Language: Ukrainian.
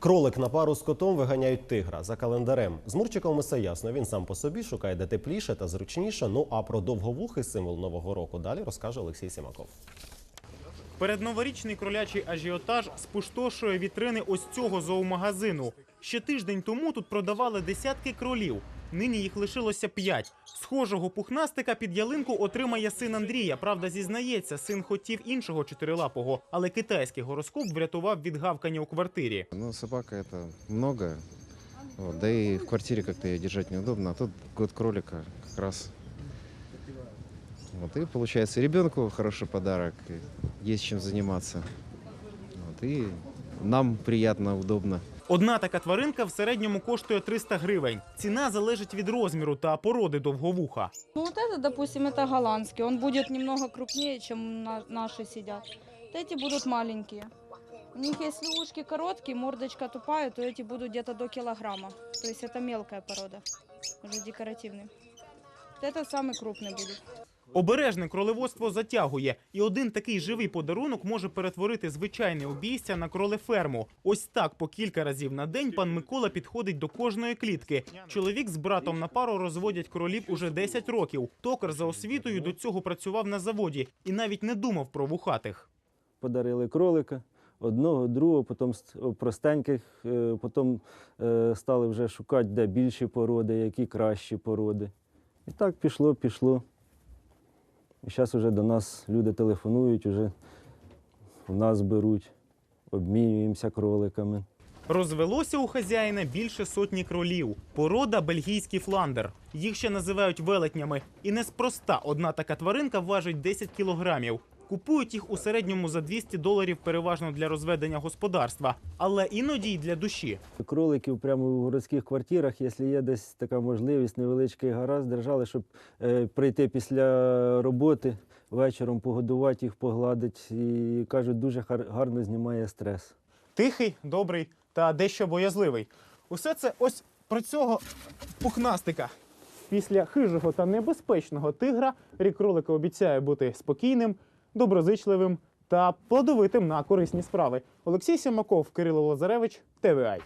Кролик на пару з котом виганяють тигра за календарем. З Мурчиком усе ясно. Він сам по собі шукає де тепліше та зручніше. Ну а про довговухий символ нового року далі розкаже Олексій Сімаков. Передноворічний кролячий ажіотаж спустошує вітрини ось цього зоомагазину. Ще тиждень тому тут продавали десятки кролів. Нині їх лишилося п'ять. Схожого пухнастика під ялинку отримає син Андрія. Правда, зізнається, син хотів іншого чотирилапого, але китайський гороскоп врятував від гавкання у квартирі. Ну, собака это много. Вот, да и в квартире как-то ее держать неудобно. А тут год кролика как раз. Вот, и получается ребенку хороший подарок. Есть чем заниматься. Вот, и нам приятно, удобно. Одна така тваринка в середньому коштує 300 гривень. Ціна залежить від розміру та породи довговуха. Ну вот это, допустим, это голландский. Он будет немного крупнее, чем на- наши сидят. Вот эти будут маленькие. У них если ушки короткие, мордочка тупая, то эти будут где-то до килограмма. То есть это мелкая порода, уже декоративный. Вот этот самый крупный будет. Обережне кролеводство затягує, і один такий живий подарунок може перетворити звичайне обійстя на кролеферму. Ось так по кілька разів на день пан Микола підходить до кожної клітки. Чоловік з братом на пару розводять кролів уже 10 років. Токар за освітою до цього працював на заводі і навіть не думав про вухатих. подарили кролика, одного, другого, потім простеньких, е, потім е, стали вже шукати, де більші породи, які кращі породи. І так пішло, пішло. І зараз вже до нас люди телефонують, вже в нас беруть, обмінюємося кроликами. Розвелося у хазяїна більше сотні кролів. Порода бельгійський фландер. Їх ще називають велетнями. І неспроста одна така тваринка важить 10 кілограмів. Купують їх у середньому за 200 доларів переважно для розведення господарства, але іноді й для душі. Кроликів прямо в городських квартирах, якщо є десь така можливість, невеличкий гараж, держали, щоб е, прийти після роботи вечором, погодувати їх, погладити. І кажуть, дуже гарно знімає стрес. Тихий, добрий та дещо боязливий. Усе це ось про цього пухнастика. Після хижого та небезпечного тигра рік кролика обіцяє бути спокійним, доброзичливим та плодовитим на корисні справи. Олексій Сімаков, Кирило Лазаревич, ТВАЙ.